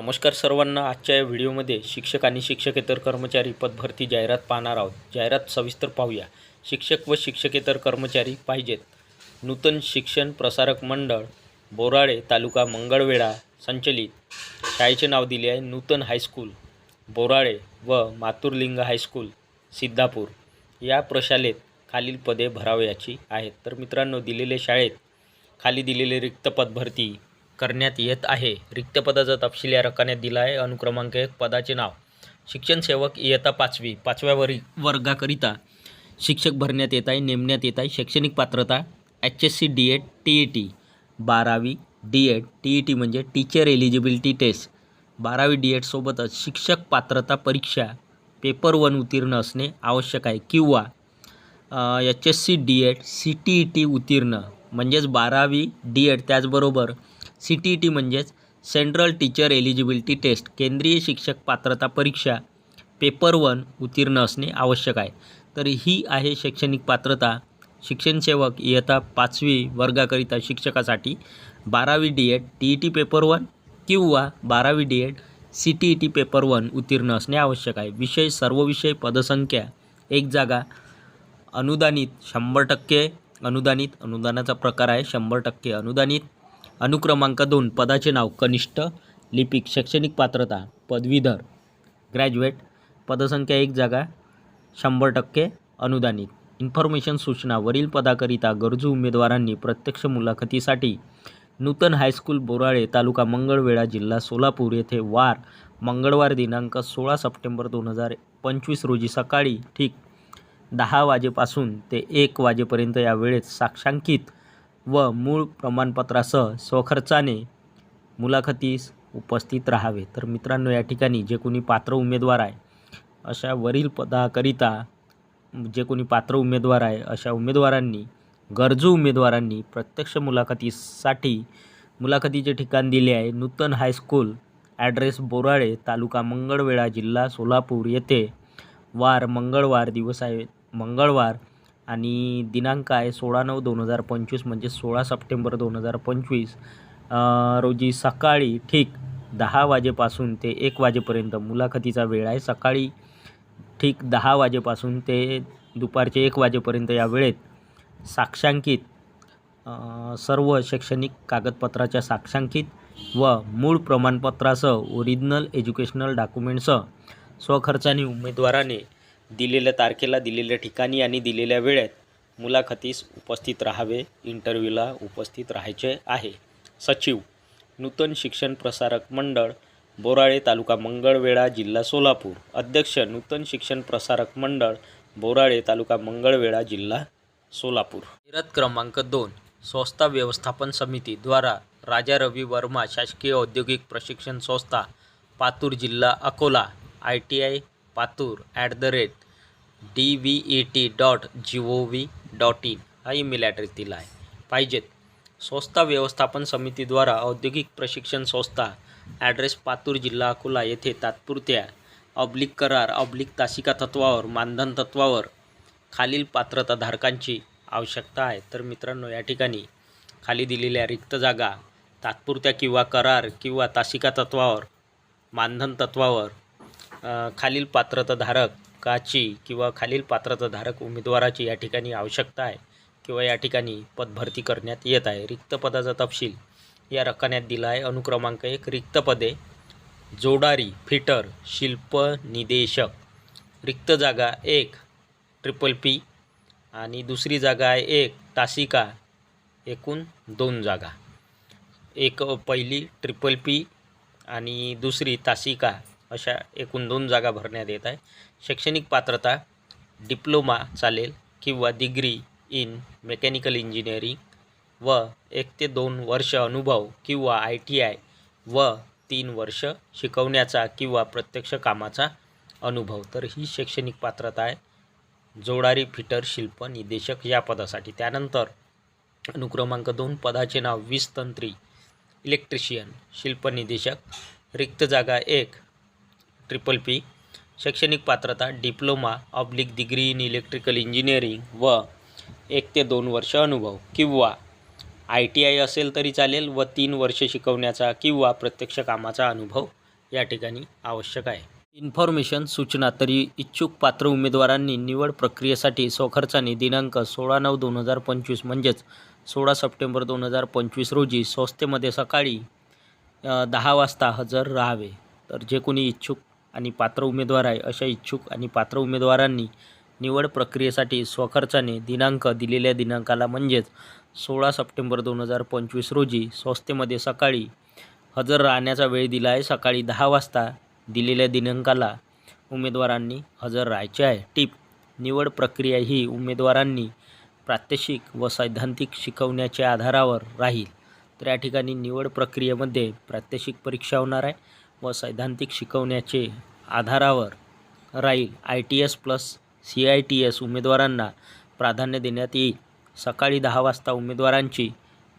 नमस्कार सर्वांना. आजच्या या व्हिडिओमध्ये शिक्षक आणि शिक्षकेतर कर्मचारी पदभरती जाहिरात पाहणार आहोत. जाहिरात सविस्तर पाहूया. शिक्षक व शिक्षकेतर कर्मचारी पाहिजेत. नूतन शिक्षण प्रसारक मंडळ बोराळे तालुका मंगळवेढा संचलित. शाळेचे नाव दिले आहे नूतन हायस्कूल बोराळे व मातुरलिंग हायस्कूल सिद्धापूर. या प्रशालेत खालील पदे भरावयाची आहेत. तर मित्रांनो दिलेले शाळेत खाली दिलेले रिक्त पदभरती करण्यात येत आहे. रिक्त पदाचा तपशील या रकान्यात दिला आहे अनुक्रमांक एक पदाचे नाव. शिक्षण सेवक इयत्ता पाचवी पाचव्या वरी वर्गाकरिता शिक्षक भरण्यात येत आहे नेमण्यात येत आहे. शैक्षणिक पात्रता H S C D Ed T E T. बारावी D Ed T E T म्हणजे टीचर एलिजिबिलिटी टेस्ट बारावी डी एडसोबतच शिक्षक पात्रता परीक्षा पेपर वन उत्तीर्ण असणे आवश्यक आहे. किंवा H S C D Ed C T E T उत्तीर्ण. म्हणजेच बारावी डी एड त्याचबरोबर सी टी ई टी म्हणजेच सेंट्रल टीचर एलिजिबिलिटी टेस्ट केंद्रीय शिक्षक पात्रता परीक्षा पेपर वन उत्तीर्ण असणे आवश्यक आहे. तर ही आहे शैक्षणिक पात्रता. शिक्षणसेवक इयत्ता पाचवी वर्गाकरिता शिक्षकासाठी बारावी D Ed T E T paper one किंवा बारावी D Ed C T E T paper one उत्तीर्ण असणे आवश्यक आहे. विषय सर्व विषय पदसंख्या एक जागा अनुदानित शंभर टक्के अनुदानित अनुदानाचा प्रकार आहे शंभर टक्के अनुदानित. अनुक्रमांक दोन पदाचे नाव कनिष्ठ लिपिक शैक्षणिक पात्रता पदवीधर. ग्रॅज्युएट पदसंख्या एक जागा शंभर टक्के अनुदानित. इन्फॉर्मेशन सूचना वरील पदाकरिता गरजू उमेदवारांनी प्रत्यक्ष मुलाखतीसाठी नूतन हायस्कूल बोराळे तालुका मंगळवेढा जिल्हा सोलापूर येथे वार मंगळवार दिनांक सोळा सप्टेंबर दोन हजार पंचवीस रोजी सकाळी ठीक दहा वाजेपासून ते एक वाजेपर्यंत या वेळेत साक्षांकित व मूळ प्रमाणपत्रासह स्वखर्चाने मुलाखतीस उपस्थित राहावे. तर मित्रांनो या ठिकाणी जे कोणी पात्र उमेदवार आहे अशा वरील पदाकरिता जे कोणी पात्र उमेदवार आहे अशा उमेदवारांनी गरजू उमेदवारांनी प्रत्यक्ष मुलाखतीसाठी मुलाखतीचे ठिकाण दिले आहे. Nutan high school address Borale taluka Mangalwedha जिल्हा सोलापूर येथे वार मंगळवार दिवस आहे. मंगळवार आणि दिनांक आहे सोळा नऊ दोन हजार पंचवीस म्हणजे सोळा सप्टेंबर दोन हजार पंचवीस. रोजी सकाळी ठीक दहा वाजेपासून ते एक वाजेपर्यंत मुलाखतीचा वेळ आहे. सकाळी ठीक दहा वाजेपासून ते दुपारचे एक वाजेपर्यंत या वेळेत साक्षांकित सर्व शैक्षणिक कागदपत्राच्या साक्षांकित व मूळ प्रमाणपत्रासह ओरिजिनल एज्युकेशनल डॉक्युमेंटसह स्वखर्चाने उमेदवाराने दिलेल्या तारखेला दिलेल्या ठिकाणी आणि दिलेल्या वेळेत मुलाखतीस उपस्थित राहावे इंटरव्ह्यूला उपस्थित राहायचे आहे. सचिव नूतन शिक्षण प्रसारक मंडळ बोराळे तालुका मंगळवेढा जिल्हा सोलापूर. अध्यक्ष नूतन शिक्षण प्रसारक मंडळ बोराळे तालुका मंगळवेढा जिल्हा सोलापूर. विरत क्रमांक दोन संस्था व्यवस्थापन समिती द्वारा राजा रवी वर्मा शासकीय औद्योगिक प्रशिक्षण संस्था पातूर जिल्हा Akola I T I Patur at the rate D V E T dot G O V dot in हा ईमेल ॲड्रेस दिला आहे. पाहिजेत. संस्था व्यवस्थापन समितीद्वारा औद्योगिक प्रशिक्षण संस्था ॲड्रेस पातूर जिल्हा अकोला येथे तात्पुरत्या ऑब्लिक करार ऑब्लिक तासिका तत्वावर मानधन तत्वावर खालील पात्रताधारकांची आवश्यकता आहे. तर मित्रांनो या ठिकाणी खाली दिलेल्या रिक्त जागा तात्पुरत्या किंवा करार किंवा तासिका तत्वावर मानधन तत्वावर खालील पात्रताधारकाची किंवा खालील पात्रताधारक उमेदवाराची या ठिकाणी आवश्यकता आहे किंवा या ठिकाणी पदभरती करण्यात येत आहे. रिक्त पदाचा तपशील या रकान्यात दिला आहे. अनुक्रमांक एक रिक्त पदे. जोडारी फिटर शिल्प निदेशक रिक्त जागा एक ट्रिपल पी. आणि दुसरी जागा आहे एक तासिका. एकूण दोन जागा. एक पहिली ट्रिपल पी. आणि दुसरी तासिका. अशा एकूण दोन जागा भरण्यात येत आहे. शैक्षणिक पात्रता डिप्लोमा चालेल किंवा डिग्री इन मेकॅनिकल इंजिनिअरिंग व एक ते दोन वर्ष अनुभव किंवा आय टी आय व तीन वर्ष शिकवण्याचा किंवा प्रत्यक्ष कामाचा अनुभव. तर ही शैक्षणिक पात्रता आहे. जोडारी फिटर शिल्प निदेशक या पदासाठी. त्यानंतर अनुक्रमांक दोन पदाचे नाव वीस तंत्री इलेक्ट्रिशियन शिल्प निदेशक रिक्त जागा एक ट्रिपल पी शैक्षणिक पात्रता diploma oblique degree in electrical engineering व एक ते दोन वर्ष अनुभव किंवा आय टी आय असेल तरी चालेल व तीन वर्ष शिकवण्याचा किंवा प्रत्यक्ष कामाचा अनुभव या ठिकाणी आवश्यक आहे. इन्फॉर्मेशन सूचना तरी इच्छुक पात्र उमेदवारांनी निवड प्रक्रियेसाठी स्वखर्चाने दिनांक सोळा नऊ दोन हजार पंचवीस म्हणजेच सोळा सप्टेंबर दोन हजार पंचवीस रोजी संस्थेमध्ये सकाळी दहा वाजता हजर राहावे. तर जे कोणी इच्छुक आणि पात्र उमेदवार आहे अशा इच्छुक आणि पात्र उमेदवारांनी निवड प्रक्रियेसाठी स्वखर्चाने दिनांक दिलेल्या दिनांकाला म्हणजेच सोळा सप्टेंबर दोन हजार पंचवीस रोजी संस्थेमध्ये सकाळी हजर राहण्याचा वेळ दिला आहे. सकाळी दहा वाजता दिलेल्या दिनांकाला उमेदवारांनी हजर राहायचे आहे. टीप निवड प्रक्रिया ही उमेदवारांनी प्रात्यक्षिक व सैद्धांतिक शिकवण्याच्या आधारावर राहील. तर या ठिकाणी निवड प्रक्रियेमध्ये प्रात्यक्षिक परीक्षा होणार आहे. व सैद्धांतिक शिकवण्याचे आधारावर राहील. I T S plus C I T S उमेदवारांना प्राधान्य देण्यात येईल. सकाळी दहा वाजता उमेदवारांची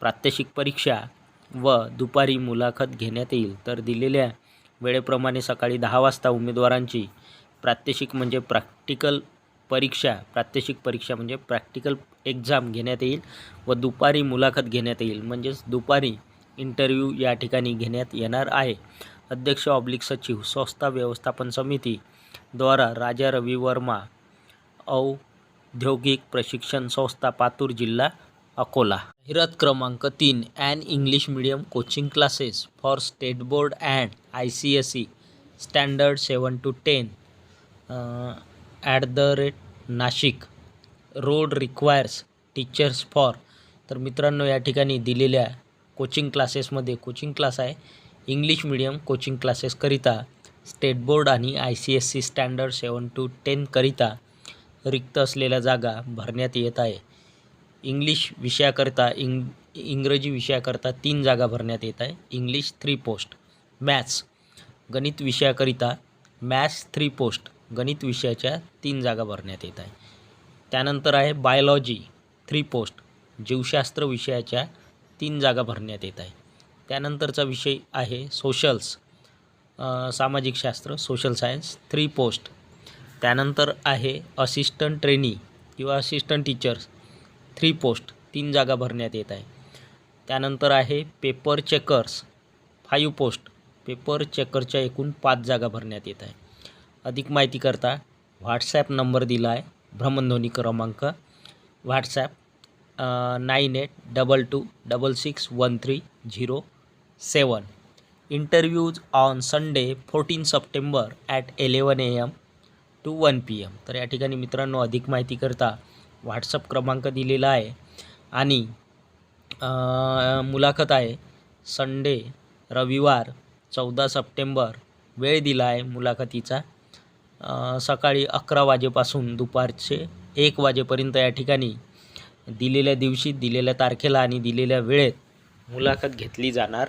प्रात्यक्षिक परीक्षा व दुपारी मुलाखत घेण्यात येईल. तर दिलेल्या वेळेप्रमाणे सकाळी दहा वाजता उमेदवारांची प्रात्यक्षिक म्हणजे प्रॅक्टिकल परीक्षा प्रात्यक्षिक परीक्षा म्हणजे प्रॅक्टिकल एक्झाम घेण्यात येईल व दुपारी मुलाखत घेण्यात येईल. म्हणजेच दुपारी इंटरव्ह्यू या ठिकाणी घेण्यात येणार आहे. अध्यक्ष ऑब्लिक सचिव संस्था व्यवस्थापन समिती द्वारा राजा रवी वर्मा औद्योगिक प्रशिक्षण संस्था पातूर जिल्हा अकोला. जाहिरात क्रमांक तीन and English medium coaching classes for state board and I C S E standard seven to ten at the rate Nashik. Road requires teachers for तर मित्रांनो या ठिकाणी दिलेल्या कोचिंग क्लासेसमध्ये कोचिंग क्लास आहे इंग्लिश मिडियम कोचिंग क्लासेसकरिता state board आणि I C S C standard seven to टेनकरिता रिक्त असलेल्या जागा भरण्यात येत आहे. इंग्लिश विषयाकरिता इंग इंग्रजी विषयाकरिता तीन जागा भरण्यात येत आहे. इंग्लिश थ्री पोस्ट मॅथ्स गणित विषयाकरिता मॅथ्स थ्री पोस्ट गणित विषयाच्या तीन जागा भरण्यात येत आहे. त्यानंतर आहे बायोलॉजी थ्री पोस्ट जीवशास्त्र विषयाच्या तीन जागा भरण्यात येत आहे. त्यानंतरचा विषय आहे सोशल्स सामाजिक शास्त्र सोशल सायन्स थ्री पोस्ट त्यानंतर आहे असिस्टंट ट्रेनी किंवा असिस्टंट टीचर्स थ्री पोस्ट तीन जागा भरण्यात येत आहे. त्यानंतर आहे paper checkers five post paper चेकरच्या एकूण पाच जागा भरण्यात येत आहे. अधिक माहितीकरता व्हॉट्सॲप नंबर दिला आहे भ्रमणध्वनी क्रमांक WhatsApp nine eight double two double six one three zero seven. Interviews on Sunday fourteen September at eleven A M to one P M तर या ठिकाणी मित्रांनो अधिक माहितीकरता व्हॉट्सअप क्रमांक दिलेला आहे. आणि मुलाखत आहे. संडे रविवार चौदा सप्टेंबर वेळ दिला आहे मुलाखतीचा. सकाळी अकरा वाजेपासून दुपारचे एक वाजेपर्यंत या ठिकाणी दिलेल्या दिवशी दिलेल्या तारखेला आणि दिलेल्या वेळेत मुलाखत घेतली जाणार.